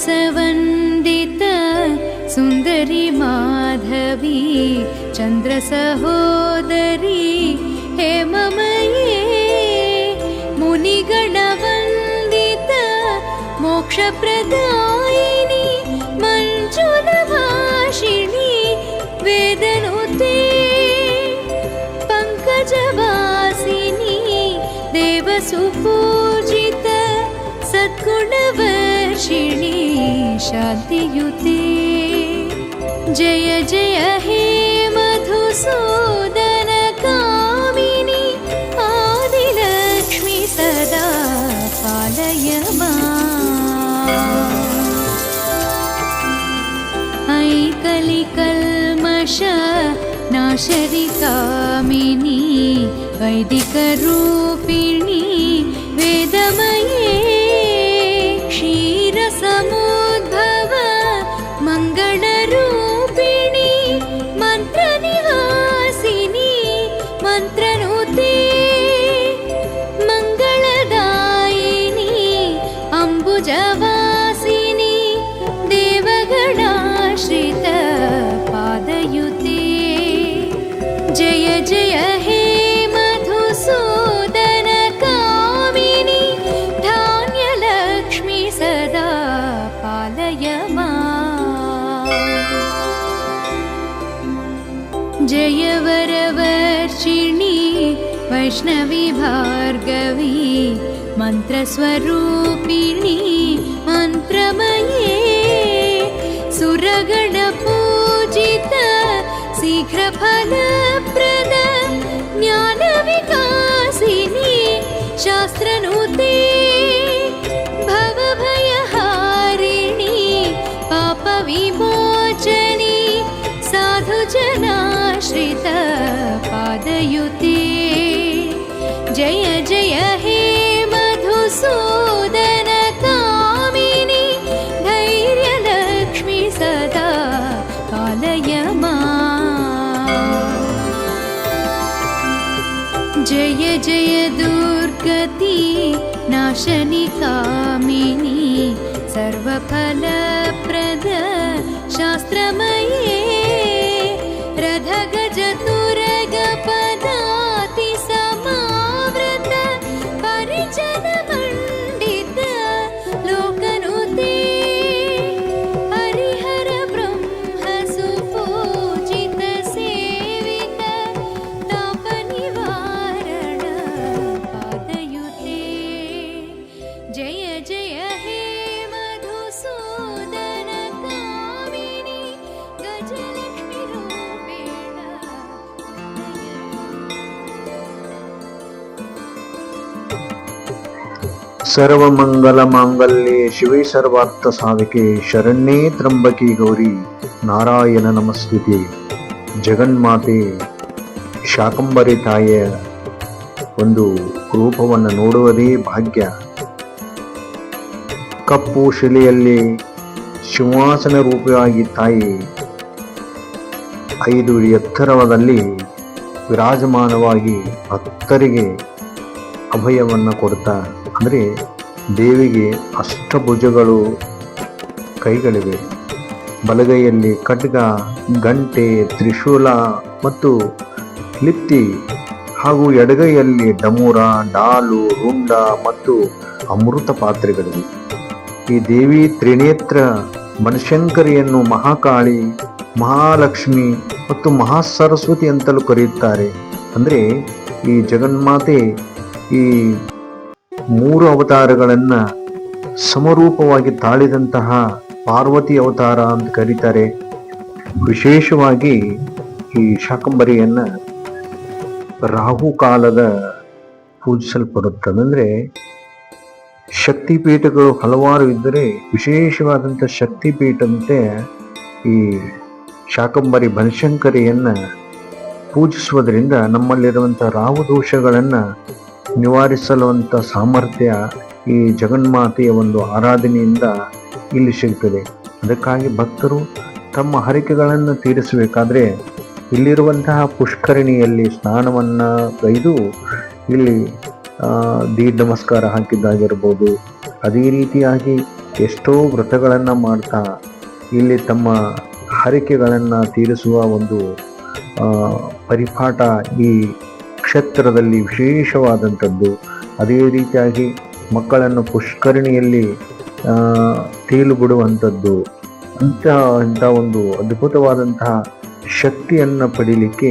चन्द्रहासवन्दित सुन्दरि माधवी चन्द्रसहोदरी हेममये मुनिगणवन्दित मोक्षप्रदायिनि मञ्जुलभाषिणि वेदनुते पङ्कजवासिनी देवसुपूजित सद्गुणवर्षिणि शान्तियुते। जय जय हे मधुसूदनकामिनि। आदिलक्ष्मी तदा कालय मा कलिकल्मष नाशरिकामिनि वैदिकरू स्वरूपिणी मन्त्रमये सुरगणपूजित शीघ्रफल शनिकामिनी सर्वफलप्रद शास्त्रमय ಸರ್ವಮಂಗಲ ಮಾಂಗಲ್ಯೆ ಶಿವೇ ಸರ್ವಾರ್ಥ ಸಾಧಕೆ ಶರಣ್ಯೇ ತ್ರಂಬಕಿ ಗೌರಿ ನಾರಾಯಣ ನಮಸ್ತುತಿ ಜಗನ್ಮಾತೆ, ಶಾಕಂಬರಿ ತಾಯಿಯ ಒಂದು ರೂಪವನ್ನು ನೋಡುವುದೇ ಭಾಗ್ಯ. ಕಪ್ಪು ಶಿಲೆಯಲ್ಲಿ ಸಿಂಹಾಸನ ರೂಪವಾಗಿ ತಾಯಿ ಐದು ಎತ್ತರವದಲ್ಲಿ ವಿರಾಜಮಾನವಾಗಿ ಭಕ್ತರಿಗೆ ಅಭಯವನ್ನು ಕೊಡ್ತಾ ಅಂದರೆ ದೇವಿಗೆ ಅಷ್ಟಭುಜಗಳು ಕೈಗಳಿವೆ. ಬಲಗೈಯಲ್ಲಿ ಖಡ್ಗ, ಗಂಟೆ, ತ್ರಿಶೂಲ ಮತ್ತು ಲಿಪ್ತಿ ಹಾಗೂ ಎಡಗೈಯಲ್ಲಿ ಡಮೂರ, ಡಾಲು, ರುಂಡ ಮತ್ತು ಅಮೃತ ಪಾತ್ರೆಗಳಿವೆ. ಈ ದೇವಿ ತ್ರಿನೇತ್ರ ಬನಶಂಕರಿಯನ್ನು ಮಹಾಕಾಳಿ, ಮಹಾಲಕ್ಷ್ಮಿ ಮತ್ತು ಮಹಾಸರಸ್ವತಿ ಅಂತಲೂ ಕರೆಯುತ್ತಾರೆ. ಅಂದರೆ ಈ ಜಗನ್ಮಾತೆ ಈ ಮೂರು ಅವತಾರಗಳನ್ನ ಸಮರೂಪವಾಗಿ ತಾಳಿದಂತಹ ಪಾರ್ವತಿ ಅವತಾರ ಅಂತ ಕರೀತಾರೆ. ವಿಶೇಷವಾಗಿ ಈ ಶಾಕಂಬರಿಯನ್ನ ರಾಹುಕಾಲದ ಪೂಜಿಸಲ್ಪಡುತ್ತದೆ ಅಂದ್ರೆ ಶಕ್ತಿಪೀಠಗಳು ಹಲವಾರು ಇದ್ದರೆ ವಿಶೇಷವಾದಂಥ ಶಕ್ತಿಪೀಠದಂತೆ ಈ ಶಾಕಂಬರಿ ಬನಶಂಕರಿಯನ್ನು ಪೂಜಿಸುವುದರಿಂದ ನಮ್ಮಲ್ಲಿರುವಂಥ ರಾಹು ದೋಷಗಳನ್ನು ನಿವಾರಿಸಲುವಂಥ ಸಾಮರ್ಥ್ಯ ಈ ಜಗನ್ಮಾತೆಯ ಒಂದು ಆರಾಧನೆಯಿಂದ ಇಲ್ಲಿ ಸಿಗ್ತದೆ. ಅದಕ್ಕಾಗಿ ಭಕ್ತರು ತಮ್ಮ ಹರಿಕೆಗಳನ್ನು ತೀರಿಸಬೇಕಾದ್ರೆ ಇಲ್ಲಿರುವಂತಹ ಪುಷ್ಕರಣಿಯಲ್ಲಿ ಸ್ನಾನವನ್ನು ಗೈದು ಇಲ್ಲಿ ದೀಡ್ ನಮಸ್ಕಾರ ಹಾಕಿದ್ದಾಗಿರ್ಬೋದು. ಅದೇ ರೀತಿಯಾಗಿ ಎಷ್ಟೋ ವ್ರತಗಳನ್ನು ಮಾಡ್ತಾ ಇಲ್ಲಿ ತಮ್ಮ ಹರಿಕೆಗಳನ್ನು ತೀರಿಸುವ ಒಂದು ಪರಿಪಾಠ ಈ ಕ್ಷೇತ್ರದಲ್ಲಿ ವಿಶೇಷವಾದಂಥದ್ದು. ಅದೇ ರೀತಿಯಾಗಿ ಮಕ್ಕಳನ್ನು ಪುಷ್ಕರಣಿಯಲ್ಲಿ ತೇಲು ಬಿಡುವಂಥದ್ದು. ಇಂತಹ ಇಂಥ ಒಂದು ಅದ್ಭುತವಾದಂತಹ ಶಕ್ತಿಯನ್ನು ಪಡೀಲಿಕ್ಕೆ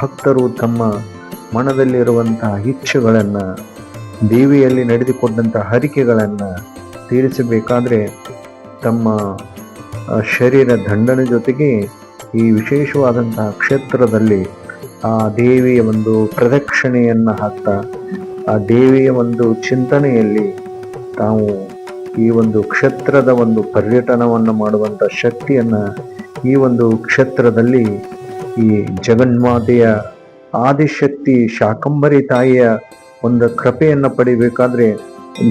ಭಕ್ತರು ತಮ್ಮ ಮನದಲ್ಲಿರುವಂತಹ ಇಚ್ಛೆಗಳನ್ನು, ದೇವಿಯಲ್ಲಿ ನಡೆದುಕೊಂಡಂಥ ಹರಿಕೆಗಳನ್ನು ತೀರಿಸಬೇಕಾದ್ರೆ ತಮ್ಮ ಶರೀರ ದಂಡನ ಜೊತೆಗೆ ಈ ವಿಶೇಷವಾದಂತಹ ಕ್ಷೇತ್ರದಲ್ಲಿ ಆ ದೇವಿಯ ಒಂದು ಪ್ರದಕ್ಷಿಣೆಯನ್ನು ಹಾಕ್ತಾ, ಆ ದೇವಿಯ ಒಂದು ಚಿಂತನೆಯಲ್ಲಿ ತಾವು ಈ ಒಂದು ಕ್ಷೇತ್ರದ ಒಂದು ಪರ್ಯಟನವನ್ನು ಮಾಡುವಂಥ ಶಕ್ತಿಯನ್ನು ಈ ಒಂದು ಕ್ಷೇತ್ರದಲ್ಲಿ ಈ ಜಗನ್ಮಾತೆಯ ಆದಿಶಕ್ತಿ ಶಾಕಂಬರಿ ತಾಯಿಯ ಒಂದು ಕೃಪೆಯನ್ನು ಪಡಿಬೇಕಾದ್ರೆ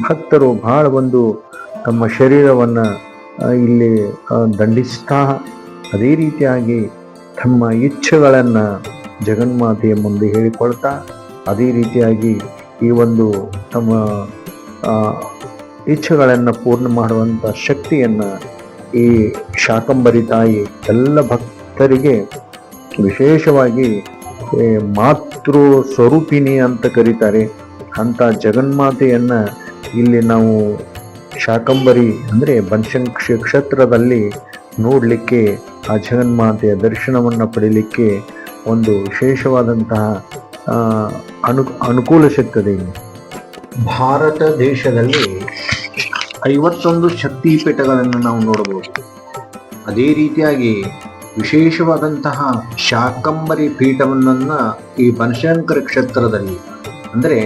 ಭಕ್ತರು ಬಹಳ ಒಂದು ತಮ್ಮ ಶರೀರವನ್ನು ಇಲ್ಲಿ ದಂಡಿಸ್ತಾ, ಅದೇ ರೀತಿಯಾಗಿ ತಮ್ಮ ಇಚ್ಛೆಗಳನ್ನು ಜಗನ್ಮಾತೆಯ ಮುಂದೆ ಹೇಳಿಕೊಳ್ತಾ ಅದೇ ರೀತಿಯಾಗಿ ಈ ಒಂದು ತಮ್ಮ ಇಚ್ಛೆಗಳನ್ನು ಪೂರ್ಣ ಮಾಡುವಂಥ ಶಕ್ತಿಯನ್ನು ಈ ಶಾಕಂಬರಿ ತಾಯಿ ಎಲ್ಲ ಭಕ್ತರಿಗೆ ವಿಶೇಷವಾಗಿ ಮಾತೃ ಸ್ವರೂಪಿಣಿ ಅಂತ ಕರೀತಾರೆ. ಅಂಥ ಜಗನ್ಮಾತೆಯನ್ನು ಇಲ್ಲಿ ನಾವು ಶಾಕಂಬರಿ ಅಂದರೆ ಬನಶಂಕರಿ ಕ್ಷೇತ್ರದಲ್ಲಿ ನೋಡಲಿಕ್ಕೆ ಆ ಜಗನ್ಮಾತೆಯ ದರ್ಶನವನ್ನು ಪಡೀಲಿಕ್ಕೆ ಒಂದು ವಿಶೇಷವಾದಂತಹ ಅನು, ಅನುಕೂಲ ಸಿಗ್ತದೆ. ಭಾರತ ದೇಶದಲ್ಲಿ ಐವತ್ತೊಂದು ಶಕ್ತಿ ಪೀಠಗಳನ್ನು ನಾವು ನೋಡಬಹುದು. ಅದೇ ರೀತಿಯಾಗಿ ವಿಶೇಷವಾದಂತಹ ಶಾಕಂಬರಿ ಪೀಠವನ್ನು ಈ ಬನಶಂಕರ ಕ್ಷೇತ್ರದಲ್ಲಿ, ಅಂದರೆ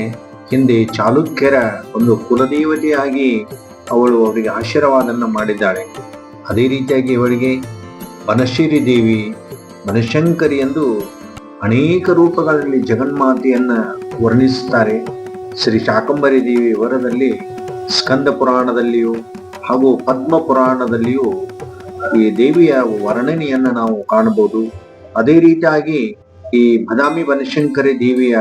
ಹಿಂದೆ ಚಾಲುಕ್ಯರ ಒಂದು ಕುಲದೇವತೆಯಾಗಿ ಅವಳು ಅವರಿಗೆ ಆಶೀರ್ವಾದವನ್ನು ಮಾಡಿದ್ದಾಳೆ. ಅದೇ ರೀತಿಯಾಗಿ ಇವಳಿಗೆ ಬನಶಿರಿ ದೇವಿ ಬನಶಂಕರಿ ಎಂದು ಅನೇಕ ರೂಪಗಳಲ್ಲಿ ಜಗನ್ಮಾತೆಯನ್ನ ವರ್ಣಿಸುತ್ತಾರೆ. ಶ್ರೀ ಶಾಕಂಬರಿ ದೇವಿ ವರದಲ್ಲಿ, ಸ್ಕಂದ ಪುರಾಣದಲ್ಲಿಯೂ ಹಾಗೂ ಪದ್ಮ ಪುರಾಣದಲ್ಲಿಯೂ ಈ ದೇವಿಯ ವರ್ಣನೆಯನ್ನು ನಾವು ಕಾಣಬಹುದು. ಅದೇ ರೀತಿಯಾಗಿ ಈ ಬದಾಮಿ ಬನಶಂಕರಿ ದೇವಿಯ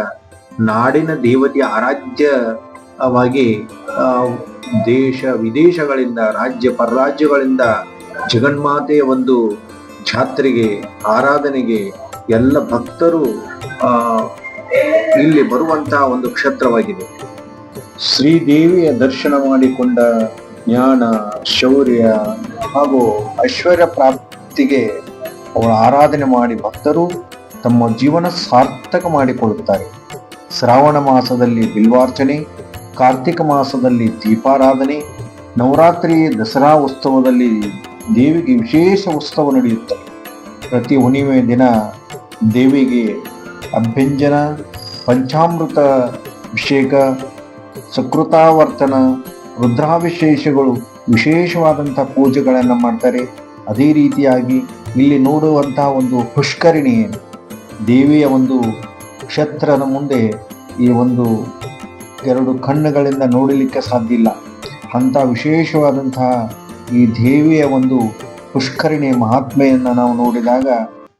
ನಾಡಿನ ದೇವತೆಯ ಆರಾಧ್ಯವಾಗಿ ದೇಶ ವಿದೇಶಗಳಿಂದ, ರಾಜ್ಯ ಪರರಾಜ್ಯಗಳಿಂದ ಜಗನ್ಮಾತೆಯ ಒಂದು ಜಾತ್ರೆಗೆ ಆರಾಧನೆಗೆ ಎಲ್ಲ ಭಕ್ತರು ಇಲ್ಲಿ ಬರುವಂತಹ ಒಂದು ಕ್ಷೇತ್ರವಾಗಿದೆ. ಶ್ರೀದೇವಿಯ ದರ್ಶನ ಮಾಡಿಕೊಂಡ ಜ್ಞಾನ, ಶೌರ್ಯ ಹಾಗೂ ಐಶ್ವರ್ಯ ಪ್ರಾಪ್ತಿಗೆ ಅವಳ ಆರಾಧನೆ ಮಾಡಿ ಭಕ್ತರು ತಮ್ಮ ಜೀವನ ಸಾರ್ಥಕ ಮಾಡಿಕೊಳ್ಳುತ್ತಾರೆ. ಶ್ರಾವಣ ಮಾಸದಲ್ಲಿ ಬಿಲ್ವಾರ್ಚನೆ, ಕಾರ್ತಿಕ ಮಾಸದಲ್ಲಿ ದೀಪಾರಾಧನೆ ನವರಾತ್ರಿ ದಸರಾ ಉತ್ಸವದಲ್ಲಿ ದೇವಿಗೆ ವಿಶೇಷ ಉತ್ಸವ ನಡೆಯುತ್ತೆ. ಪ್ರತಿ ಹುಣ್ಣಿಮೆ ದಿನ ದೇವಿಗೆ ಅಭ್ಯಂಜನ, ಪಂಚಾಮೃತ ಅಭಿಷೇಕ, ಸಕೃತಾವರ್ತನ ರುದ್ರಾಭಿಶೇಷಗಳು ವಿಶೇಷವಾದಂಥ ಪೂಜೆಗಳನ್ನು ಮಾಡ್ತಾರೆ. ಅದೇ ರೀತಿಯಾಗಿ ಇಲ್ಲಿ ನೋಡುವಂತಹ ಒಂದು ಪುಷ್ಕರಿಣಿ ದೇವಿಯ ಒಂದು ಕ್ಷೇತ್ರದ ಮುಂದೆ ಈ ಒಂದು ಎರಡು ಕಣ್ಣುಗಳಿಂದ ನೋಡಲಿಕ್ಕೆ ಸಾಧ್ಯ ಇಲ್ಲ. ಅಂಥ ವಿಶೇಷವಾದಂತಹ ಈ ದೇವಿಯ ಒಂದು ಪುಷ್ಕರಿಣಿ ಮಹಾತ್ಮೆಯನ್ನು ನಾವು ನೋಡಿದಾಗ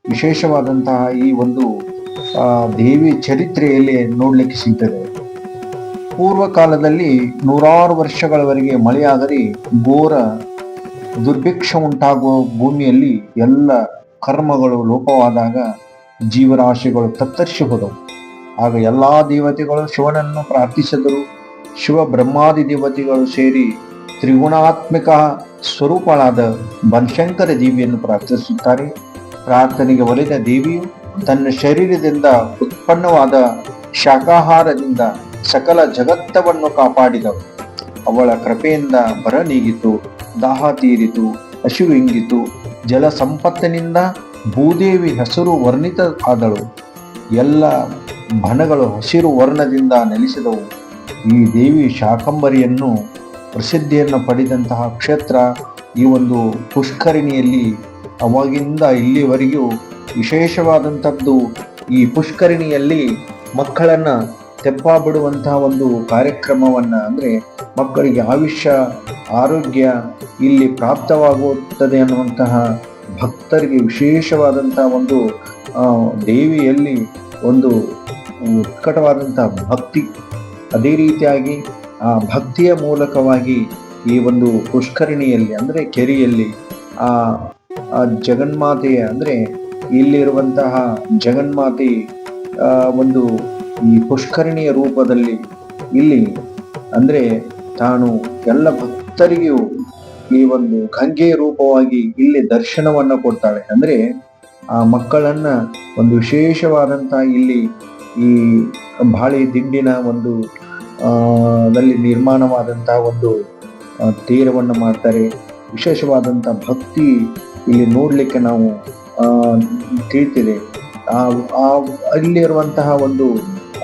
ವಿಶೇಷವಾದಂತಹ ಈ ಒಂದು ದೇವಿ ಚರಿತ್ರೆಯಲ್ಲಿ ನೋಡಲಿಕ್ಕೆ ಸಿಗ್ತದೆ. ಪೂರ್ವ ಕಾಲದಲ್ಲಿ ನೂರಾರು ವರ್ಷಗಳವರೆಗೆ ಮಳೆಯಾದರೆ ಘೋರ ದುರ್ಭಿಕ್ಷ ಉಂಟಾಗುವ ಭೂಮಿಯಲ್ಲಿ ಎಲ್ಲ ಕರ್ಮಗಳು ಲೋಪವಾದಾಗ ಜೀವರಾಶಿಗಳು ತತ್ತರಿಸಿ ಹೋದವು. ಆಗ ಎಲ್ಲ ದೇವತೆಗಳು ಶಿವನನ್ನು ಪ್ರಾರ್ಥಿಸಿದರು. ಶಿವ ಬ್ರಹ್ಮಾದಿ ದೇವತೆಗಳು ಸೇರಿ ತ್ರಿಗುಣಾತ್ಮಕ ಸ್ವರೂಪಳಾದ ಬನಶಂಕರ ದೇವಿಯನ್ನು ಪ್ರಾರ್ಥಿಸುತ್ತಾರೆ. ಪ್ರಾರ್ಥನೆಗೆ ಒಲಿದ ದೇವಿಯು ತನ್ನ ಶರೀರದಿಂದ ಉತ್ಪನ್ನವಾದ ಶಾಖಾಹಾರದಿಂದ ಸಕಲ ಜಗತ್ತವನ್ನು ಕಾಪಾಡಿದಳು. ಅವಳ ಕೃಪೆಯಿಂದ ಬರ ನೀಗಿತು, ದಾಹ ತೀರಿತು ಹಸಿವಿಂಗಿತು ಜಲ ಸಂಪತ್ತಿನಿಂದ ಭೂದೇವಿ ಹಸಿರು ವರ್ಣಿತ ಆದಳು. ಎಲ್ಲ ಬಣಗಳು ಹಸಿರು ವರ್ಣದಿಂದ ನೆಲೆಸಿದವು. ಈ ದೇವಿ ಶಾಕಂಬರಿಯನ್ನು ಪ್ರಸಿದ್ಧಿಯನ್ನು ಪಡೆದಂತಹ ಕ್ಷೇತ್ರ ಈ ಒಂದು ಪುಷ್ಕರಿಣಿಯಲ್ಲಿ ಅವಾಗಿಂದ ಇಲ್ಲಿವರೆಗೂ ವಿಶೇಷವಾದಂಥದ್ದು ಈ ಪುಷ್ಕರಿಣಿಯಲ್ಲಿ ಮಕ್ಕಳನ್ನು ತೆಪ್ಪ ಬಿಡುವಂತಹ ಒಂದು ಕಾರ್ಯಕ್ರಮವನ್ನು ಅಂದರೆ ಮಕ್ಕಳಿಗೆ ಆಯುಷ್ಯ, ಆರೋಗ್ಯ ಇಲ್ಲಿ ಪ್ರಾಪ್ತವಾಗುತ್ತದೆ ಅನ್ನುವಂತಹ ಭಕ್ತರಿಗೆ ವಿಶೇಷವಾದಂತಹ ಒಂದು ದೇವಿಯಲ್ಲಿ ಒಂದು ಉತ್ಕಟವಾದಂತಹ ಭಕ್ತಿ ಅದೇ ರೀತಿಯಾಗಿ ಆ ಭಕ್ತಿಯ ಮೂಲಕವಾಗಿ ಈ ಒಂದು ಪುಷ್ಕರಿಣಿಯಲ್ಲಿ, ಅಂದರೆ ಕೆರೆಯಲ್ಲಿ, ಆ ಜಗನ್ಮಾತೆಯ, ಅಂದರೆ ಇಲ್ಲಿರುವಂತಹ ಜಗನ್ಮಾತೆ ಒಂದು ಈ ಪುಷ್ಕರಣಿಯ ರೂಪದಲ್ಲಿ ಇಲ್ಲಿ, ಅಂದರೆ ತಾನು ಎಲ್ಲ ಭಕ್ತರಿಗೂ ಈ ಒಂದು ಗಂಗೆಯ ರೂಪವಾಗಿ ಇಲ್ಲಿ ದರ್ಶನವನ್ನು ಕೊಡ್ತಾಳೆ. ಅಂದರೆ ಆ ಮಕ್ಕಳನ್ನ ಒಂದು ವಿಶೇಷವಾದಂತಹ ಇಲ್ಲಿ ಈ ಬಾಳೆ ದಿಂಡಿನ ಒಂದು ಆ ದಲ್ಲಿ ನಿರ್ಮಾಣವಾದಂತಹ ಒಂದು ತೀರವನ್ನು ಮಾಡ್ತಾರೆ. ವಿಶೇಷವಾದಂಥ ಭಕ್ತಿ ಇಲ್ಲಿ ನೋಡಲಿಕ್ಕೆ ನಾವು ತಿಳಿತಿದೆ ಆ, ಅಲ್ಲಿರುವಂತಹ ಒಂದು,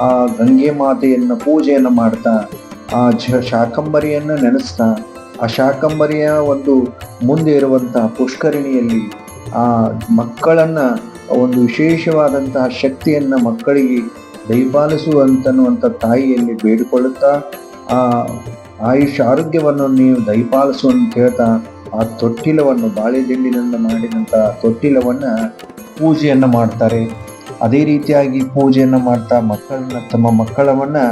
ಆ, ಗಂಗೆ ಮಾತೆಯನ್ನು ಪೂಜೆಯನ್ನು ಮಾಡ್ತಾ, ಆ, ಜ, ಶಾಕಂಬರಿಯನ್ನ ನೆನೆಸ್ತಾ, ಆ ಶಾಕಂಬರಿಯ ಒಂದು ಮುಂದೆ ಇರುವಂತಹ ಪುಷ್ಕರಿಣಿಯಲ್ಲಿ, ಆ, ಮಕ್ಕಳನ್ನ, ಒಂದು ವಿಶೇಷವಾದಂತಹ ಶಕ್ತಿಯನ್ನ ಮಕ್ಕಳಿಗೆ ದಯಪಾಲಿಸುವಂತನ್ನುವಂಥ ತಾಯಿಯಲ್ಲಿ ಬೇಡಿಕೊಳ್ಳುತ್ತಾ, ಆ ಆಯುಷ್ ಆರೋಗ್ಯವನ್ನು ನೀವು ದಯಪಾಲಿಸು ಅಂತ ಹೇಳ್ತಾ, ಆ ತೊಟ್ಟಿಲವನ್ನು ಬಾಳೆದಿಂಡಿನಿಂದ ಮಾಡಿದಂಥ ತೊಟ್ಟಿಲವನ್ನು ಪೂಜೆಯನ್ನು ಮಾಡ್ತಾರೆ. ಅದೇ ರೀತಿಯಾಗಿ ಪೂಜೆಯನ್ನು ಮಾಡ್ತಾ ಮಕ್ಕಳನ್ನ, ತಮ್ಮ ಮಕ್ಕಳವನ್ನು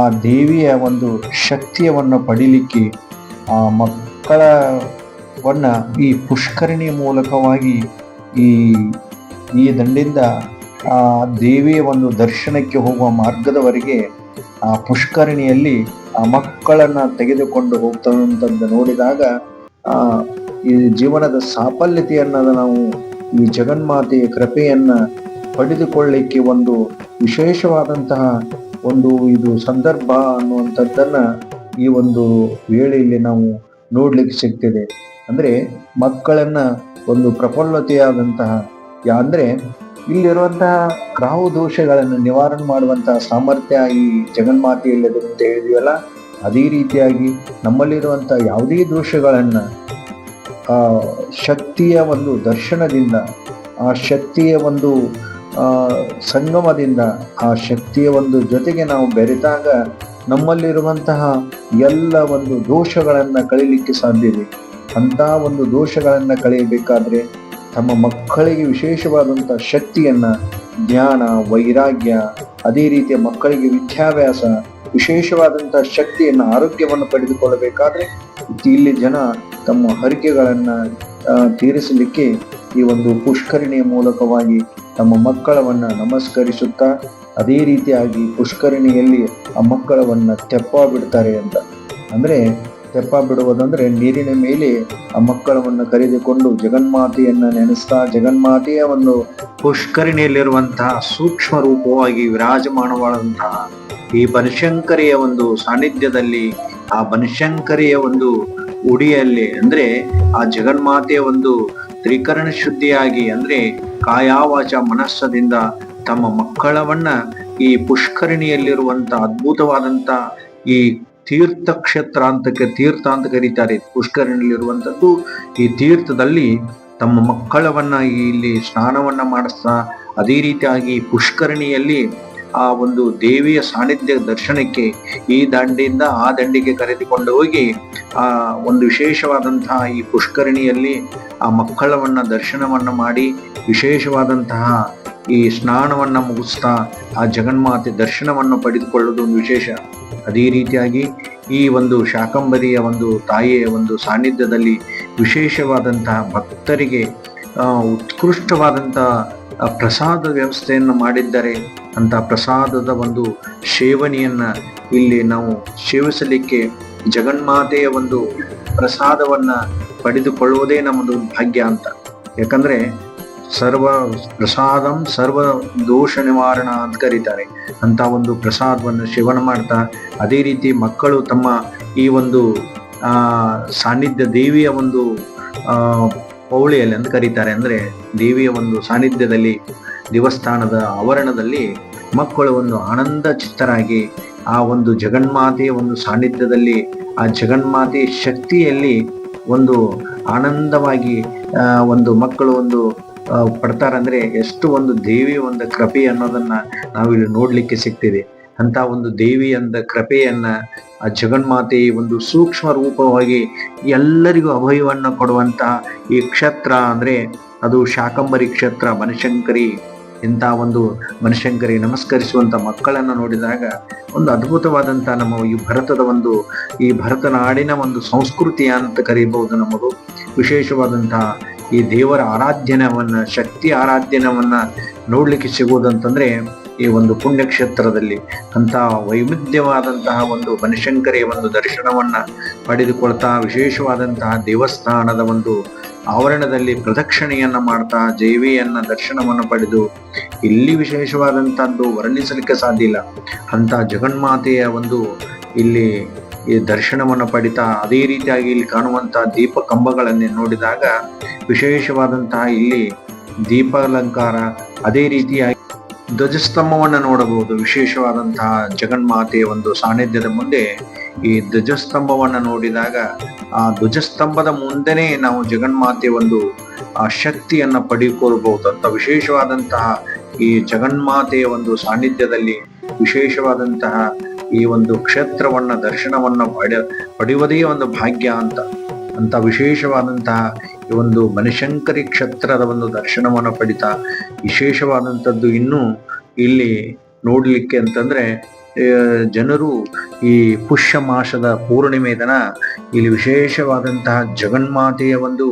ಆ ದೇವಿಯ ಒಂದು ಶಕ್ತಿಯವನ್ನು ಪಡೀಲಿಕ್ಕೆ, ಆ ಮಕ್ಕಳವನ್ನು ಈ ಪುಷ್ಕರಣಿ ಮೂಲಕವಾಗಿ ಈ ಈ ದಂಡಿಂದ ಆ ದೇವಿಯ ಒಂದು ದರ್ಶನಕ್ಕೆ ಹೋಗುವ ಮಾರ್ಗದವರೆಗೆ ಆ ಪುಷ್ಕರಣಿಯಲ್ಲಿ ಆ ಮಕ್ಕಳನ್ನ ತೆಗೆದುಕೊಂಡು ಹೋಗ್ತಕ್ಕಂಥದ್ದು ನೋಡಿದಾಗ, ಆ, ಈ ಜೀವನದ ಸಾಫಲ್ಯತೆಯನ್ನ ನಾವು ಈ ಜಗನ್ಮಾತೆಯ ಕೃಪೆಯನ್ನ ಪಡೆದುಕೊಳ್ಳಿಕ್ಕೆ ಒಂದು ವಿಶೇಷವಾದಂತಹ ಒಂದು ಇದು ಸಂದರ್ಭ ಅನ್ನುವಂಥದ್ದನ್ನ ಈ ಒಂದು ವೇಳೆಯಲ್ಲಿ ನಾವು ನೋಡ್ಲಿಕ್ಕೆ ಸಿಗ್ತಿದೆ. ಅಂದ್ರೆ ಮಕ್ಕಳನ್ನ ಒಂದು ಪ್ರಫುಲ್ಲತೆಯಾದಂತಹ, ಯಾ- ಅಂದ್ರೆ ಇಲ್ಲಿರುವಂತಹ ರಾಹು ದೋಷಗಳನ್ನು ನಿವಾರಣೆ ಮಾಡುವಂತಹ ಸಾಮರ್ಥ್ಯ ಈ ಜಗನ್ಮಾತೆಯಲ್ಲಿದೆ ಅಂತ ಹೇಳಿದೀವಲ್ಲ, ಅದೇ ರೀತಿಯಾಗಿ ನಮ್ಮಲ್ಲಿರುವಂತಹ ಯಾವುದೇ ದೋಷಗಳನ್ನು, ಆ, ಶಕ್ತಿಯ ಒಂದು ದರ್ಶನದಿಂದ, ಆ ಶಕ್ತಿಯ ಒಂದು ಸಂಗಮದಿಂದ, ಆ ಶಕ್ತಿಯ ಒಂದು ಜೊತೆಗೆ ನಾವು ಬೆರೆತಾಗ ನಮ್ಮಲ್ಲಿರುವಂತಹ ಎಲ್ಲ ಒಂದು ದೋಷಗಳನ್ನು ಕಳೀಲಿಕ್ಕೆ ಸಾಧ್ಯವಿದೆ. ಅಂತಹ ಒಂದು ದೋಷಗಳನ್ನು ಕಳೆಯಬೇಕಾದ್ರೆ ತಮ್ಮ ಮಕ್ಕಳಿಗೆ ವಿಶೇಷವಾದಂಥ ಶಕ್ತಿಯನ್ನ, ಜ್ಞಾನ, ವೈರಾಗ್ಯ, ಅದೇ ರೀತಿಯ ಮಕ್ಕಳಿಗೆ ವಿದ್ಯಾಭ್ಯಾಸ, ವಿಶೇಷವಾದಂಥ ಶಕ್ತಿಯನ್ನು, ಆರೋಗ್ಯವನ್ನು ಪಡೆದುಕೊಳ್ಳಬೇಕಾದ್ರೆ ಇಲ್ಲಿ ಜನ ತಮ್ಮ ಹರಿಕೆಗಳನ್ನು ತೀರಿಸಲಿಕ್ಕೆ ಈ ಒಂದು ಪುಷ್ಕರಣಿಯ ಮೂಲಕವಾಗಿ ತಮ್ಮ ಮಕ್ಕಳವನ್ನು ನಮಸ್ಕರಿಸುತ್ತಾ, ಅದೇ ರೀತಿಯಾಗಿ ಪುಷ್ಕರಣಿಯಲ್ಲಿ ಆ ಮಕ್ಕಳವನ್ನು ತೆಪ್ಪ ಬಿಡ್ತಾರೆ ಅಂತ. ಅಂದ್ರೆ ತೆಪ್ಪ ಬಿಡುವುದಂದ್ರೆ ನೀರಿನ ಮೇಲೆ ಆ ಮಕ್ಕಳವನ್ನು ಕರೆದುಕೊಂಡು ಜಗನ್ಮಾತೆಯನ್ನ ನೆನೆಸ್ತಾ ಜಗನ್ಮಾತೆಯ ಒಂದು ಪುಷ್ಕರಿಣಿಯಲ್ಲಿರುವಂತಹ ಸೂಕ್ಷ್ಮ ರೂಪವಾಗಿ ವಿರಾಜಮಾನವಾದಂತಹ ಈ ಬನಶಂಕರಿಯ ಒಂದು ಸಾನ್ನಿಧ್ಯದಲ್ಲಿ, ಆ ಬನಶಂಕರಿಯ ಒಂದು ಉಡಿಯಲ್ಲಿ ಅಂದ್ರೆ ಆ ಜಗನ್ಮಾತೆಯ ಒಂದು ತ್ರಿಕರಣ ಶುದ್ಧಿಯಾಗಿ ಅಂದ್ರೆ ಕಾಯಾವಾಚ ಮನಸ್ಸದಿಂದ ತಮ್ಮ ಮಕ್ಕಳವನ್ನ ಈ ಪುಷ್ಕರಿಣಿಯಲ್ಲಿರುವಂತ ಅದ್ಭುತವಾದಂತ ಈ ತೀರ್ಥ ಕ್ಷೇತ್ರ ಅಂತಕ್ಕೆ ತೀರ್ಥ ಅಂತ ಕರೀತಾರೆ. ಪುಷ್ಕರಣಿಯಲ್ಲಿರುವಂಥದ್ದು ಈ ತೀರ್ಥದಲ್ಲಿ ತಮ್ಮ ಮಕ್ಕಳವನ್ನ ಇಲ್ಲಿ ಸ್ನಾನವನ್ನ ಮಾಡಿಸ್ತಾ, ಅದೇ ರೀತಿಯಾಗಿ ಪುಷ್ಕರಣಿಯಲ್ಲಿ ಆ ಒಂದು ದೇವಿಯ ಸಾನ್ನಿಧ್ಯ ದರ್ಶನಕ್ಕೆ ಈ ದಂಡೆಯಿಂದ ಆ ದಂಡಿಗೆ ಕರೆದುಕೊಂಡು ಹೋಗಿ ಆ ಒಂದು ವಿಶೇಷವಾದಂತಹ ಈ ಪುಷ್ಕರಣಿಯಲ್ಲಿ ಆ ಮಕ್ಕಳವನ್ನ ದರ್ಶನವನ್ನ ಮಾಡಿ, ವಿಶೇಷವಾದಂತಹ ಈ ಸ್ನಾನವನ್ನ ಮುಗಿಸ್ತಾ, ಆ ಜಗನ್ಮಾತೆ ದರ್ಶನವನ್ನು ಪಡೆದುಕೊಳ್ಳೋದು ಒಂದು ವಿಶೇಷ. ಅದೇ ರೀತಿಯಾಗಿ ಈ ಒಂದು ಶಾಕಂಬರಿಯ ಒಂದು ತಾಯಿಯ ಒಂದು ಸಾನ್ನಿಧ್ಯದಲ್ಲಿ ವಿಶೇಷವಾದಂತಹ ಭಕ್ತರಿಗೆ ಉತ್ಕೃಷ್ಟವಾದಂತಹ ಪ್ರಸಾದ ವ್ಯವಸ್ಥೆಯನ್ನು ಮಾಡಿದ್ದರೆ. ಅಂತ ಪ್ರಸಾದದ ಒಂದು ಸೇವನೆಯನ್ನ ಇಲ್ಲಿ ನಾವು ಸೇವಿಸಲಿಕ್ಕೆ ಜಗನ್ಮಾತೆಯ ಒಂದು ಪ್ರಸಾದವನ್ನ ಪಡೆದುಕೊಳ್ಳುವುದೇ ನಮ್ಮದು ಭಾಗ್ಯ ಅಂತ. ಯಾಕಂದ್ರೆ ಸರ್ವ ಪ್ರಸಾದಂ ಸರ್ವ ದೋಷ ನಿವಾರಣ ಅಂತ ಕರೀತಾರೆ. ಅಂತ ಒಂದು ಪ್ರಸಾದವನ್ನು ಸೇವನ ಮಾಡ್ತಾ, ಅದೇ ರೀತಿ ಮಕ್ಕಳು ತಮ್ಮ ಈ ಒಂದು ಸಾನ್ನಿಧ್ಯ ದೇವಿಯ ಒಂದು ಪೌಳಿಯಲ್ಲಿ ಅಂತ ಕರೀತಾರೆ. ಅಂದರೆ ದೇವಿಯ ಒಂದು ಸಾನ್ನಿಧ್ಯದಲ್ಲಿ, ದೇವಸ್ಥಾನದ ಆವರಣದಲ್ಲಿ ಮಕ್ಕಳು ಒಂದು ಆನಂದ ಚಿತ್ತರಾಗಿ ಆ ಒಂದು ಜಗನ್ಮಾತೆಯ ಒಂದು ಸಾನ್ನಿಧ್ಯದಲ್ಲಿ, ಆ ಜಗನ್ಮಾತೆಯ ಶಕ್ತಿಯಲ್ಲಿ ಒಂದು ಆನಂದವಾಗಿ ಒಂದು ಮಕ್ಕಳು ಒಂದು ಪಡ್ತಾರಂದ್ರೆ ಎಷ್ಟು ಒಂದು ದೇವಿ ಒಂದು ಕೃಪೆ ಅನ್ನೋದನ್ನ ನಾವಿಲ್ಲಿ ನೋಡ್ಲಿಕ್ಕೆ ಸಿಗ್ತಿದೆ ಅಂತ ಒಂದು ದೇವಿಯಂದ ಕೃಪೆಯನ್ನ ಆ ಜಗನ್ಮಾತೆ ಒಂದು ಸೂಕ್ಷ್ಮ ರೂಪವಾಗಿ ಎಲ್ಲರಿಗೂ ಅಭಯವನ್ನು ಕೊಡುವಂತ ಈ ಕ್ಷೇತ್ರ ಅಂದ್ರೆ ಅದು ಶಾಕಂಬರಿ ಕ್ಷೇತ್ರ, ಬನಶಂಕರಿ ಇಂಥ ಒಂದು ಬನಶಂಕರಿ ನಮಸ್ಕರಿಸುವಂತ ಮಕ್ಕಳನ್ನು ನೋಡಿದಾಗ ಒಂದು ಅದ್ಭುತವಾದಂತಹ ನಮ್ಮ ಈ ಭರತದ ಒಂದು ಈ ಭರತನಾಡಿನ ಒಂದು ಸಂಸ್ಕೃತಿಯ ಅಂತ ಕರೀಬಹುದು ನಮ್ಮದು ವಿಶೇಷವಾದಂತಹ ಈ ದೇವರ ಆರಾಧ್ಯನವನ್ನ, ಶಕ್ತಿ ಆರಾಧ್ಯನವನ್ನ ನೋಡ್ಲಿಕ್ಕೆ ಸಿಗುವುದಂತಂದ್ರೆ ಈ ಒಂದು ಪುಣ್ಯಕ್ಷೇತ್ರದಲ್ಲಿ ಅಂತ ವೈವಿಧ್ಯವಾದಂತಹ ಒಂದು ಬನಶಂಕರಿಯ ಒಂದು ದರ್ಶನವನ್ನ ಪಡೆದುಕೊಳ್ತಾ, ವಿಶೇಷವಾದಂತಹ ದೇವಸ್ಥಾನದ ಒಂದು ಆವರಣದಲ್ಲಿ ಪ್ರದಕ್ಷಿಣೆಯನ್ನ ಮಾಡ್ತಾ ದೇವಿಯನ್ನ ದರ್ಶನವನ್ನು ಪಡೆದು ಇಲ್ಲಿ ವಿಶೇಷವಾದಂತಹದ್ದು ವರ್ಣಿಸಲಿಕ್ಕೆ ಸಾಧ್ಯ ಇಲ್ಲ. ಅಂತ ಜಗನ್ಮಾತೆಯ ಒಂದು ಇಲ್ಲಿ ಈ ದರ್ಶನವನ್ನು ಪಡಿತಾ ಅದೇ ರೀತಿಯಾಗಿ ಇಲ್ಲಿ ಕಾಣುವಂತಹ ದೀಪ ಕಂಬಗಳನ್ನೇ ನೋಡಿದಾಗ ವಿಶೇಷವಾದಂತಹ ಇಲ್ಲಿ ದೀಪಾಲಂಕಾರ ಅದೇ ರೀತಿಯಾಗಿ ಧ್ವಜಸ್ತಂಭವನ್ನು ನೋಡಬಹುದು. ವಿಶೇಷವಾದಂತಹ ಜಗನ್ಮಾತೆಯ ಒಂದು ಸಾನ್ನಿಧ್ಯದ ಮುಂದೆ ಈ ಧ್ವಜಸ್ತಂಭವನ್ನು ನೋಡಿದಾಗ ಆ ಧ್ವಜಸ್ತಂಭದ ಮುಂದೆನೇ ನಾವು ಜಗನ್ಮಾತೆಯ ಒಂದು, ಆ ಶಕ್ತಿಯನ್ನ ಪಡೆದುಕೊಳ್ಳಬಹುದು. ಅಂತ ವಿಶೇಷವಾದಂತಹ ಈ ಜಗನ್ಮಾತೆಯ ಒಂದು ಸಾನ್ನಿಧ್ಯದಲ್ಲಿ ವಿಶೇಷವಾದಂತಹ ಈ ಒಂದು ಕ್ಷೇತ್ರವನ್ನ, ದರ್ಶನವನ್ನ ಪಡ, ಪಡೆಯುವುದೇ ಒಂದು ಭಾಗ್ಯ ಅಂತ ಅಂತ ವಿಶೇಷವಾದಂತಹ ಈ ಒಂದು ಮನಿಶಂಕರಿ ಕ್ಷೇತ್ರದ ಒಂದು ದರ್ಶನವನ್ನು ಪಡಿತಾ ವಿಶೇಷವಾದಂಥದ್ದು ಇನ್ನೂ ಇಲ್ಲಿ ನೋಡ್ಲಿಕ್ಕೆ ಅಂತಂದ್ರೆ ಜನರು ಈ ಪುಷ್ಯ ಮಾಸದ ಪೂರ್ಣಿಮೆ ದಿನ ಇಲ್ಲಿ ವಿಶೇಷವಾದಂತಹ ಜಗನ್ಮಾತೆಯ ಒಂದು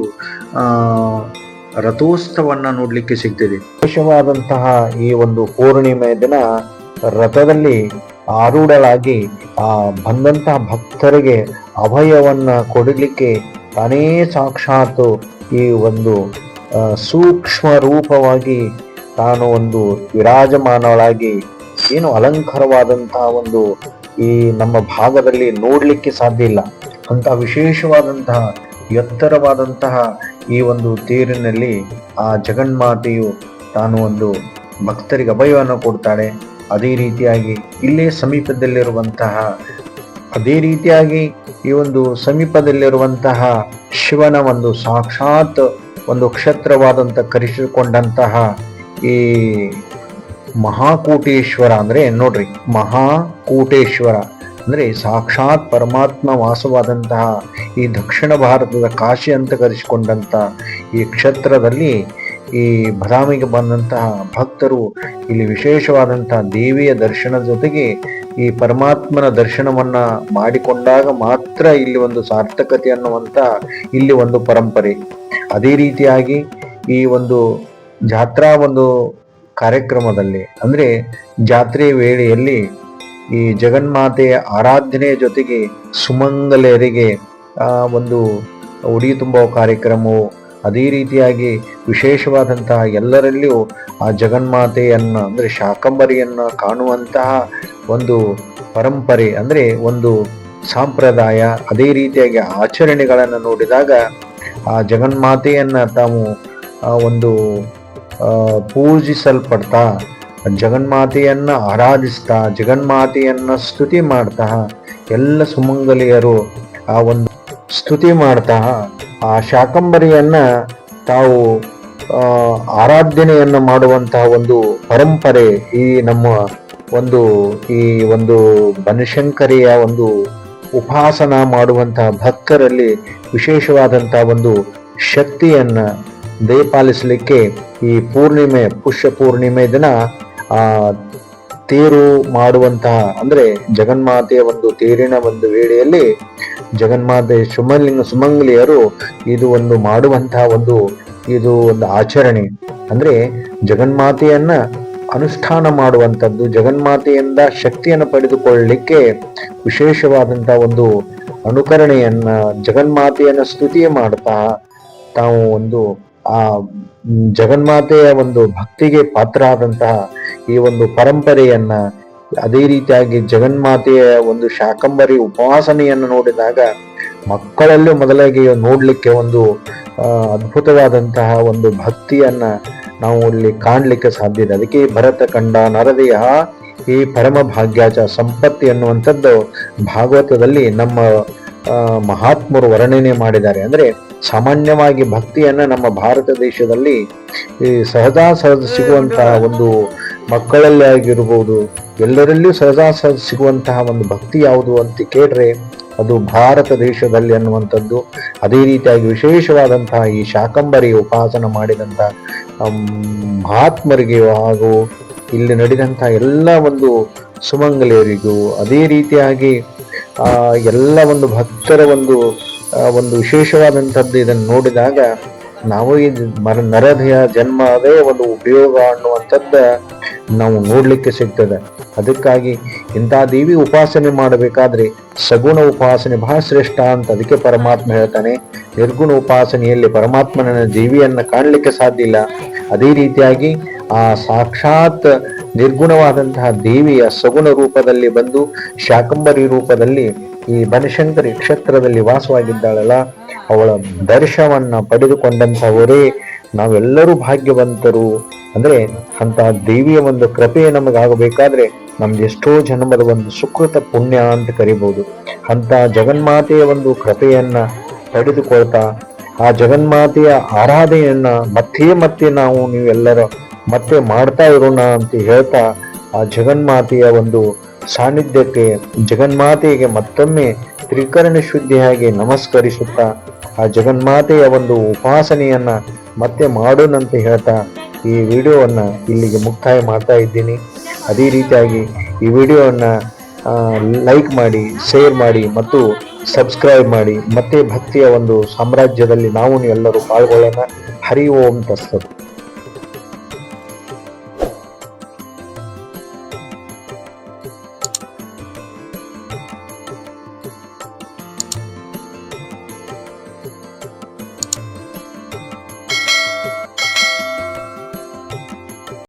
ರಥೋತ್ಸವನ್ನ ನೋಡ್ಲಿಕ್ಕೆ ಸಿಗ್ತದೆ. ವಿಶೇಷವಾದಂತಹ ಈ ಒಂದು ಪೂರ್ಣಿಮೆ ದಿನ ರಥದಲ್ಲಿ ಆರೂಢಳಾಗಿ ಆ ಬಂದಂತಹ ಭಕ್ತರಿಗೆ ಅಭಯವನ್ನ ಕೊಡಲಿಕ್ಕೆ ತಾನೇ ಸಾಕ್ಷಾತ್ ಈ ಒಂದು ಸೂಕ್ಷ್ಮ ರೂಪವಾಗಿ ತಾನು ಒಂದು ವಿರಾಜಮಾನಳಾಗಿ ಏನು ಅಲಂಕಾರವಾದಂತಹ ಒಂದು ಈ ನಮ್ಮ ಭಾಗದಲ್ಲಿ ನೋಡ್ಲಿಕ್ಕೆ ಸಾಧ್ಯ ಇಲ್ಲ. ಅಂತ ವಿಶೇಷವಾದಂತಹ ಎತ್ತರವಾದಂತಹ ಈ ಒಂದು ತೇರಿನಲ್ಲಿ ಆ ಜಗನ್ಮಾತೆಯು ತಾನು ಒಂದು ಭಕ್ತರಿಗೆ ಅಭಯವನ್ನು ಕೊಡ್ತಾಳೆ. ಅದೇ ರೀತಿಯಾಗಿ ಇಲ್ಲೇ ಸಮೀಪದಲ್ಲಿರುವಂತಹ, ಅದೇ ರೀತಿಯಾಗಿ ಈ ಒಂದು ಸಮೀಪದಲ್ಲಿರುವಂತಹ ಶಿವನ ಒಂದು ಸಾಕ್ಷಾತ್ ಒಂದು ಕ್ಷೇತ್ರವಾದಂತ ಕರೆಸಿಕೊಂಡಂತಹ ಈ ಮಹಾಕೂಟೇಶ್ವರ ಅಂದರೆ ನೋಡ್ರಿ, ಮಹಾಕೂಟೇಶ್ವರ ಅಂದರೆ ಸಾಕ್ಷಾತ್ ಪರಮಾತ್ಮ ವಾಸವಾದಂತಹ ಈ ದಕ್ಷಿಣ ಭಾರತದ ಕಾಶಿ ಅಂತ ಕರೆಸಿಕೊಂಡಂಥ ಈ ಕ್ಷೇತ್ರದಲ್ಲಿ ಈ ಬದಾಮಿಗೆ ಬಂದಂತಹ ಭಕ್ತರು ಇಲ್ಲಿ ವಿಶೇಷವಾದಂತಹ ದೇವಿಯ ದರ್ಶನದ ಜೊತೆಗೆ ಈ ಪರಮಾತ್ಮನ ದರ್ಶನವನ್ನ ಮಾಡಿಕೊಂಡಾಗ ಮಾತ್ರ ಇಲ್ಲಿ ಒಂದು ಸಾರ್ಥಕತೆ ಅನ್ನುವಂತ ಇಲ್ಲಿ ಒಂದು ಪರಂಪರೆ. ಅದೇ ರೀತಿಯಾಗಿ ಈ ಒಂದು ಜಾತ್ರಾ ಒಂದು ಕಾರ್ಯಕ್ರಮದಲ್ಲಿ, ಅಂದ್ರೆ ಜಾತ್ರೆ ವೇಳೆಯಲ್ಲಿ ಈ ಜಗನ್ಮಾತೆಯ ಆರಾಧನೆ ಜೊತೆಗೆ ಸುಮಂಗಲೆಯರಿಗೆ ಒಂದು ಉಡಿ ತುಂಬುವ ಕಾರ್ಯಕ್ರಮವು ಅದೇ ರೀತಿಯಾಗಿ ವಿಶೇಷವಾದಂತಹ ಎಲ್ಲರಲ್ಲಿಯೂ ಆ ಜಗನ್ಮಾತೆಯನ್ನು, ಅಂದರೆ ಶಾಕಂಬರಿಯನ್ನು ಕಾಣುವಂತಹ ಒಂದು ಪರಂಪರೆ, ಅಂದರೆ ಒಂದು ಸಂಪ್ರದಾಯ, ಅದೇ ರೀತಿಯಾಗಿ ಆಚರಣೆಗಳನ್ನು ನೋಡಿದಾಗ ಆ ಜಗನ್ಮಾತೆಯನ್ನು ತಾವು ಒಂದು ಪೂಜಿಸಲ್ಪಡ್ತಾ, ಜಗನ್ಮಾತೆಯನ್ನು ಆರಾಧಿಸ್ತಾ, ಜಗನ್ಮಾತೆಯನ್ನು ಸ್ತುತಿ ಮಾಡ್ತಾ, ಎಲ್ಲ ಸುಮಂಗಲಿಯರು ಆ ಒಂದು ಸ್ತುತಿ ಮಾಡ್ತಾ ಆ ಶಾಕಂಬರಿಯನ್ನ ತಾವು ಆರಾಧನೆಯನ್ನು ಮಾಡುವಂತಹ ಒಂದು ಪರಂಪರೆ ಈ ನಮ್ಮ ಒಂದು, ಈ ಒಂದು ಬನಶಂಕರಿಯ ಒಂದು ಉಪಾಸನ ಮಾಡುವಂತಹ ಭಕ್ತರಲ್ಲಿ ವಿಶೇಷವಾದಂತಹ ಒಂದು ಶಕ್ತಿಯನ್ನ ದಯಪಾಲಿಸಲಿಕ್ಕೆ ಈ ಪೂರ್ಣಿಮೆ, ಪುಷ್ಯ ಪೂರ್ಣಿಮೆ ದಿನ, ಆ, ತೇರು ಮಾಡುವಂತಹ, ಅಂದ್ರೆ ಜಗನ್ಮಾತೆಯ ಒಂದು ತೇರಿನ ಒಂದು ವೇಳೆಯಲ್ಲಿ ಜಗನ್ಮಾತೆ ಸುಮಲಿಂಗ ಸುಮಂಗಲಿಯರು ಇದು ಒಂದು ಮಾಡುವಂತಹ ಒಂದು, ಇದು ಒಂದು ಆಚರಣೆ. ಅಂದ್ರೆ ಜಗನ್ಮಾತೆಯನ್ನ ಅನುಷ್ಠಾನ ಮಾಡುವಂಥದ್ದು, ಜಗನ್ಮಾತೆಯಿಂದ ಶಕ್ತಿಯನ್ನು ಪಡೆದುಕೊಳ್ಳಲಿಕ್ಕೆ ವಿಶೇಷವಾದಂತಹ ಒಂದು ಅನುಕರಣೆಯನ್ನ ಜಗನ್ಮಾತೆಯನ್ನ ಸ್ತುತಿ ಮಾಡ್ತಾ ತಾವು ಒಂದು ಆ ಜಗನ್ಮಾತೆಯ ಒಂದು ಭಕ್ತಿಗೆ ಪಾತ್ರ ಆದಂತಹ ಈ ಒಂದು ಪರಂಪರೆಯನ್ನ ಅದೇ ರೀತಿಯಾಗಿ ಜಗನ್ಮಾತೆಯ ಒಂದು ಶಾಕಂಬರಿ ಉಪಾಸನೆಯನ್ನು ನೋಡಿದಾಗ ಮಕ್ಕಳಲ್ಲೂ ಮೊದಲಾಗಿ ನೋಡಲಿಕ್ಕೆ ಒಂದು ಅದ್ಭುತವಾದಂತಹ ಒಂದು ಭಕ್ತಿಯನ್ನ ನಾವು ಇಲ್ಲಿ ಕಾಣಲಿಕ್ಕೆ ಸಾಧ್ಯ ಇದೆ. ಅದಕ್ಕೆ ಭರತ ಕಂಡ ನರದೇಹ ಈ ಪರಮ ಭಾಗ್ಯಾಚ ಸಂಪತ್ತಿ ಅನ್ನುವಂಥದ್ದು ಭಾಗವತದಲ್ಲಿ ನಮ್ಮ ಮಹಾತ್ಮರು ವರ್ಣನೆ ಮಾಡಿದ್ದಾರೆ. ಅಂದ್ರೆ ಸಾಮಾನ್ಯವಾಗಿ ಭಕ್ತಿಯನ್ನ ನಮ್ಮ ಭಾರತ ದೇಶದಲ್ಲಿ ಈ ಸಹಜ ಸಹಜ ಸಿಗುವಂತಹ ಒಂದು ಮಕ್ಕಳಲ್ಲಿ ಆಗಿರ್ಬೋದು, ಎಲ್ಲರಲ್ಲಿಯೂ ಸದಾ ಸಿಗುವಂತಹ ಒಂದು ಭಕ್ತಿ ಯಾವುದು ಅಂತ ಕೇಳ್ರೆ, ಅದು ಭಾರತ ದೇಶದಲ್ಲಿ ಅನ್ನುವಂಥದ್ದು. ಅದೇ ರೀತಿಯಾಗಿ ವಿಶೇಷವಾದಂತಹ ಈ ಶಾಕಂಬರಿ ಉಪಾಸನ ಮಾಡಿದಂತಹ ಮಹಾತ್ಮರಿಗೆ ಹಾಗೂ ಇಲ್ಲಿ ನಡೆದಂತಹ ಎಲ್ಲ ಒಂದು ಸುಮಂಗಲಿಯರಿಗೂ, ಅದೇ ರೀತಿಯಾಗಿ ಎಲ್ಲ ಒಂದು ಭಕ್ತರ ಒಂದು ಒಂದು ವಿಶೇಷವಾದಂಥದ್ದು ಇದನ್ನು ನೋಡಿದಾಗ, ನಾವು ಈ ಮರ ನರದೆಯ ಜನ್ಮದೇ ಒಂದು ಉಪಯೋಗ ಅನ್ನುವಂಥದ್ದು ನಾವು ನೋಡ್ಲಿಕ್ಕೆ ಸಿಗ್ತದೆ. ಅದಕ್ಕಾಗಿ ಇಂಥ ದೇವಿ ಉಪಾಸನೆ ಮಾಡಬೇಕಾದ್ರೆ ಸಗುಣ ಉಪಾಸನೆ ಬಹಳ ಶ್ರೇಷ್ಠ ಅಂತ ಅದಕ್ಕೆ ಪರಮಾತ್ಮ ಹೇಳ್ತಾನೆ. ನಿರ್ಗುಣ ಉಪಾಸನೆಯಲ್ಲಿ ಪರಮಾತ್ಮನ ದೇವಿಯನ್ನ ಕಾಣಲಿಕ್ಕೆ ಸಾಧ್ಯ ಇಲ್ಲ. ಅದೇ ರೀತಿಯಾಗಿ ಆ ಸಾಕ್ಷಾತ್ ನಿರ್ಗುಣವಾದಂತಹ ದೇವಿಯ ಸಗುಣ ರೂಪದಲ್ಲಿ ಬಂದು ಶಾಕಂಬರಿ ರೂಪದಲ್ಲಿ ಈ ಬನಶಂಕರಿ ಕ್ಷೇತ್ರದಲ್ಲಿ ವಾಸವಾಗಿದ್ದಾಳಲ್ಲ. ಅವಳ ದರ್ಶನವನ್ನ ಪಡೆದುಕೊಂಡಂತವರೇ ನಾವೆಲ್ಲರೂ ಭಾಗ್ಯವಂತರು ಅಂದ್ರೆ ಅಂತಹ ದೇವಿಯ ಒಂದು ಕೃಪೆ ನಮಗಾಗಬೇಕಾದ್ರೆ ನಮ್ದು ಎಷ್ಟೋ ಜನ್ಮದ ಒಂದು ಸುಕೃತ ಪುಣ್ಯ ಅಂತ ಕರಿಬಹುದು ಅಂತ ಜಗನ್ಮಾತೆಯ ಒಂದು ಕೃಪೆಯನ್ನ ಪಡೆದುಕೊಳ್ತಾ, ಆ ಜಗನ್ಮಾತೆಯ ಆರಾಧನೆಯನ್ನ ಮತ್ತೆ ಮತ್ತೆ ನಾವು ನೀವೆಲ್ಲರ ಮತ್ತೆ ಮಾಡ್ತಾ ಇರೋಣ ಅಂತ ಹೇಳ್ತಾ, ಆ ಜಗನ್ಮಾತೆಯ ಒಂದು ಸಾನ್ನಿಧ್ಯಕ್ಕೆ, ಜಗನ್ಮಾತೆಗೆ ಮತ್ತೊಮ್ಮೆ ತ್ರಿಕರಣ ಶುದ್ಧಿಯಾಗಿ ನಮಸ್ಕರಿಸುತ್ತಾ, ಆ ಜಗನ್ಮಾತೆಯ ಒಂದು ಉಪಾಸನೆಯನ್ನ ಮತ್ತೆ ಮಾಡೋಣಂತ ಹೇಳ್ತಾ ಈ ವಿಡಿಯೋವನ್ನು ಇಲ್ಲಿಗೆ ಮುಕ್ತಾಯ ಮಾಡ್ತಾ ಇದ್ದೀನಿ. ಅದೇ ರೀತಿಯಾಗಿ ಈ ವಿಡಿಯೋವನ್ನು ಲೈಕ್ ಮಾಡಿ ಶೇರ್ ಮಾಡಿ ಮತ್ತು ಸಬ್ಸ್ಕ್ರೈಬ್ ಮಾಡಿ. ಮತ್ತೆ ಭಕ್ತಿಯ ಒಂದು ಸಾಮ್ರಾಜ್ಯದಲ್ಲಿ ನಾವು ಎಲ್ಲರೂ ಪಾಲ್ಗೊಳ್ಳೋಣ. ಹರಿ ಓಂ